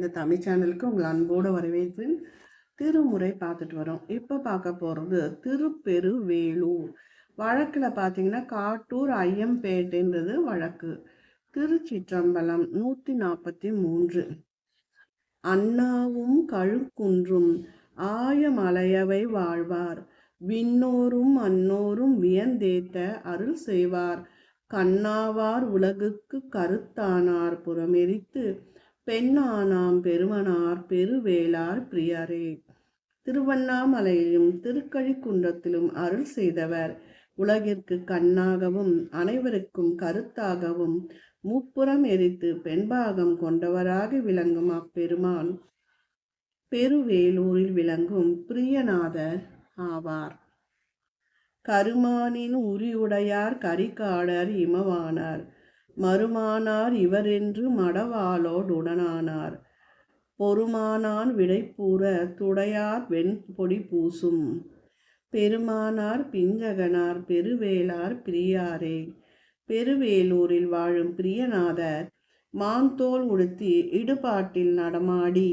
இந்த தமிழ் சேனலுக்கு உங்களை அன்போடு வரவேற்கிறேன் திருமுறை பார்த்துட்டு வரோம். இப்போ பார்க்க போகிறது திருப்பெருவேலூர். வழக்கில் பார்த்தீங்கன்னா காட்டூர் ஐயம்பேட்டைன்றது வழக்கு. திருச்சிற்றம்பலம் நூற்றி நாற்பத்தி மூன்று. அண்ணாவும் கழுக்குன்றும் ஆயமலையவை வாழ்வார். விண்ணோரும் அன்னோரும் வியந்தேத்த அருள் செய்வார். கண்ணாவார் உலகுக்கு கருத்தானார். புறமெரித்து பெண்ணானாம் பெருமனார் பெருவேளார் பிரியாரே. திருவண்ணாமலையிலும் திருக்கழிக்குன்றத்திலும் அருள் செய்தவர். உலகிற்கு கண்ணாகவும் அனைவருக்கும் கருத்தாகவும் முப்புறம் எரித்து பெண்பாகம் கொண்டவராக விளங்கும் அப்பெருமான். பெருவேலூரில் விளங்கும் பிரியநாதர் ஆவார். கருமானின் உரியுடையார் கரிகாடர் இமவானார். மறுமானார் இவரென்று மடவாளோடுடனானார் பொறுமானான் விடைப்பூற துடையார் வெண்பொடி பூசும். பெருமானார் பிஞ்சகனார் பெருவேளார் பிரியாரே. பெருவேலூரில் வாழும் பிரியநாதர் மாந்தோல் உடுத்தி இடுபாட்டில் நடமாடி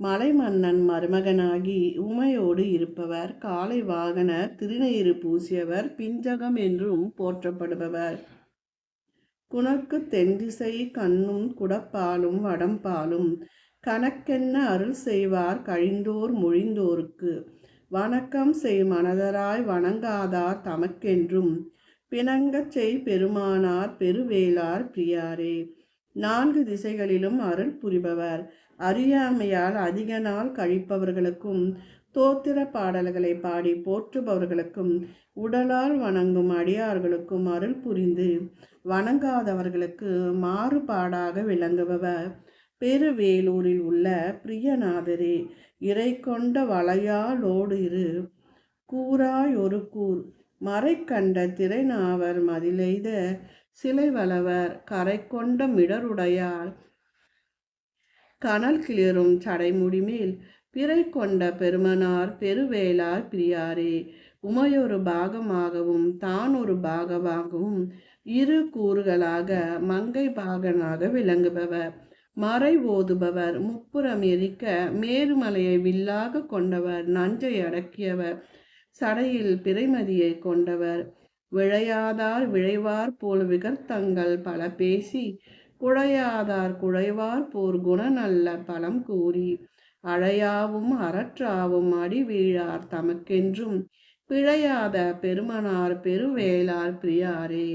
மலைமன்னன் மருமகனாகி உமையோடு இருப்பவர். காலை வாகன திருநீறு பூசியவர். பிஞ்சகம் என்றும் போற்றப்படுபவர். குணக்கு தென்திசை கண்ணும் குடப்பாலும் வடம்பாலும் கணக்கென்ன அருள் செய்வார் கழிந்தோர் மொழிந்தோருக்கு? வணக்கம் செய் மனதராய் வணங்காதார் தமக்கென்றும் பிணங்கச் செய் பெருமானார் பெருவேளார் பிரியாரே. நான்கு திசைகளிலும் அருள் புரிபவர். அறியாமையால் அதிக நாள் கழிப்பவர்களுக்கும் தோத்திர பாடல்களை பாடி போற்றுபவர்களுக்கும் உடலால் வணங்கும் அடியார்களுக்கும் அருள் புரிந்து வணங்காதவர்களுக்கு மாறுபாடாக விளங்குபவர். பெருவேலூரில் உள்ள பிரியநாதரே இறை கொண்ட வளையாலோடு இரு. கூறாய் ஒரு கூர் மறை கண்ட திரைநாவர் மதிலெய்த சிலை வளவர் கரை கொண்ட மிடருடையால் கனல் கிளிரும் சடைமுடிமேல் பிறை கொண்ட பெருமனார் பெருவேளார் பிரியாரே. உமையொரு பாகமாகவும் தான் ஒரு பாகமாகவும் இரு கூறுகளாக மங்கை பாகனாக விளங்குபவர். மறை ஓதுபவர் முப்புறம் எரிக்க மேருமலையை வில்லாக கொண்டவர் நஞ்சை அடக்கியவர் சடையில் பிறைமதியை கொண்டவர். விழையாதார் விழைவார் போல் விகர்த்தங்கள் பல பேசி குழையாதார் குழைவார் போர் குணநல்ல பலம் கூறி அழையாவும் அறற்றாவும் அடி வீழார் தமக்கென்றும் பிழையாத பெருமனார் பெருவேளார் பிரியாரே.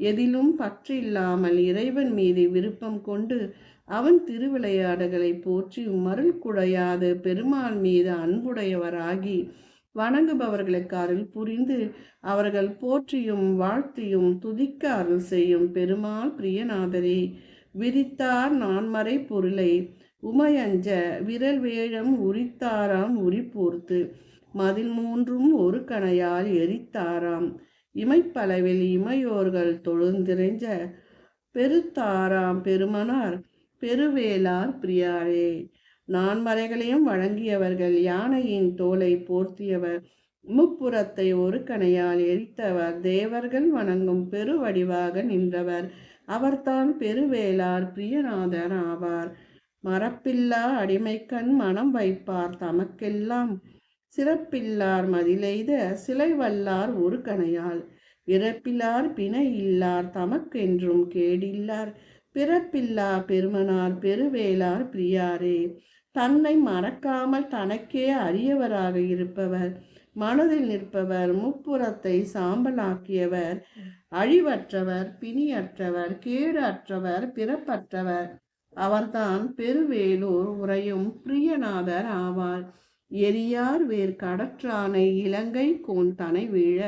எதிலும் பற்றில்லாமல் இறைவன் மீது விருப்பம் கொண்டு அவன் திருவிளையாடுகளை போற்றி மருள் குடையாது. பெருமாள் மீது அன்புடையவராகி வணங்குபவர்களுக்கு அருள் புரிந்து அவர்கள் போற்றியும் வாழ்த்தியும் துதிக்க அருள் செய்யும் பெருமாள் பிரியநாதரே. விரித்தார் நான்மறை பொருளை உமையஞ்ச விரல் வேழம் உரித்தாராம் உரிப்போர்த்து. மதில் மூன்றும் ஒரு கணையால் எரித்தாராம். இமைப்பளவில் இமையோர்கள் தொழுந்திரைஞ்ச பெருத்தாராம் பெருமனார் பெருவேளார் பிரியாரே. நான்மறைகளையும் வழங்கியவர்கள் யானையின் தோலை போர்த்தியவர் முப்புறத்தை ஒரு கணையால் எரித்தவர் தேவர்கள் வணங்கும் பெருவடிவாக நின்றவர் அவர்தான் பெருவேளார் பிரியநாதர் ஆவார். மரப்பில்லா அடிமைக்கண் மனம் வைப்பார் தமக்கெல்லாம். சிறப்பில்லார் மதிலெய்த சிலை வல்லார் ஒரு கணையால். இறப்பிலார் பிணை இல்லார் தமக்கென்றும் கேடில்லார். பிறப்பில்லா பெருமனார் பெருவேளார் பிரியாரே. தன்னை மறக்காமல் தனக்கே அரியவராக இருப்பவர். மனதில் நிற்பவர் முப்புறத்தை சாம்பலாக்கியவர். அழிவற்றவர் பிணியற்றவர் கேடு அற்றவர் பிறப்பற்றவர். அவர்தான் பெருவேலூர் உரையும் பிரியநாதர் ஆவார். எரியார் வேர் கடற்றானை இலங்கை கோன் தனை வீழ.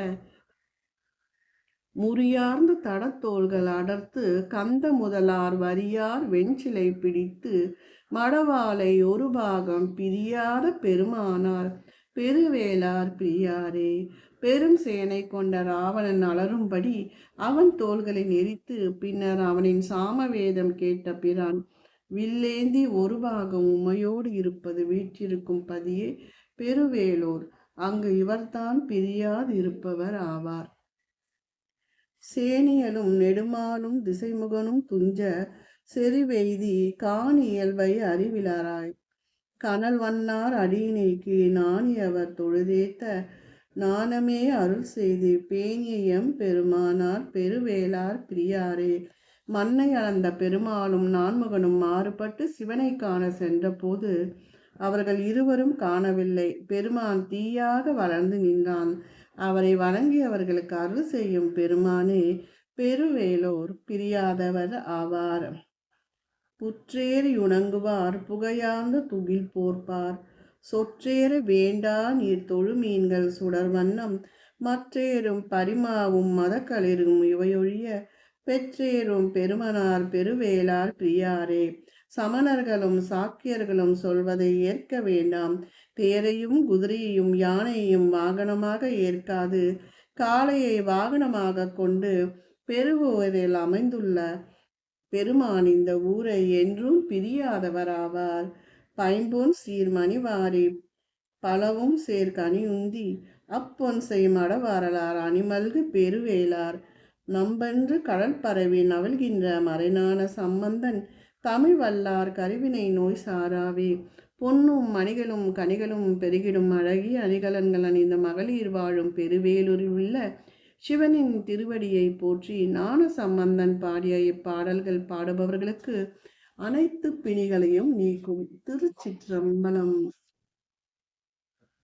முறியார்ந்த தடத்தோள்கள் அடர்த்து கந்த முதலார் வரியார் வெஞ்சிலை பிடித்து மடவாளை ஒரு பாகம் பிரியாத பெருமானார். பெருவேளார் பிரியாரே பெரும் சேனை கொண்ட ராவணன் அலரும்படி அவன் தோள்களை நெறித்து பின்னர் அவனின் சாமவேதம் கேட்ட பிறான் வில்லேந்தி ஒரு பாகம் உமையோடு இருப்பது வீற்றிருக்கும் பதியே பெருவேலூர் அங்கு இவர்தான் பிரியாது இருப்பவர் ஆவார். சேனியலும் நெடுமாலும் திசைமுகனும் துஞ்ச செறிவெய்தி காணி இயல்பை அறிவிலாராய். கனல் வண்ணார் அடியினைக்கு நாணியவர் தொழுதேத்த நாணமே அருள் செய்து பேணிய எம் பெருமானார் பெருவேளார் பிரியாரே. மண்ணை அளந்த பெருமாளும் நான்முகனும் மாறுபட்டு சிவனை காண சென்றபோது அவர்கள் இருவரும் காணவில்லை. பெருமான் தீயாக வளர்ந்து நின்றான். அவரை வணங்கியவர்களுக்கு அருள் செய்யும் பெருமானே பெருவேலோர் பிரியாதவர் ஆவார். புற்றேறி உணங்குவார் புகையார்ந்த துகில் போர்ப்பார். சொற்றேற வேண்டா நீர் தொழு மீன்கள் சுடர் வண்ணம். மற்றேறும் பரிமாவும் மதக்களிரும் இவையொழிய பெற்றேறும் பெருமனார் பெருவேளார் பிரியாரே. சமணர்களும் சாக்கியர்களும் சொல்வதை ஏற்க வேண்டாம். தேரையும் குதிரையையும் யானையையும் வாகனமாக ஏற்காது. காளையை வாகனமாக கொண்டு பெருவூரில் அமைந்துள்ள பெருமான் இந்த ஊரை என்றும் பிரியாதவராவார். பைம்பொன் சீர்மணிவாரி பலவும் சேர்க்கணி உந்தி அப்பொன் செய்யும் அணிமல்கு பெருவேளார் நம்பென்று கடல் பரவி நவல்கின்ற மறைநான சம்பந்தன் தமிழ் வல்லார் கருவினை நோய் சாராவே. பொன்னும் மணிகளும் கனிகளும் பெருகிடும் அழகிய அணிகலன்கள் அணிந்த மகளிர் வாழும் பெருவேலூரில் உள்ள சிவனின் திருவடியை போற்றி ஞான சம்பந்தன் பாடிய இப்பாடல்கள் பாடுபவர்களுக்கு அனைத்து பிணிகளையும் நீக்கும் திருச்சிற்றம்பலம்.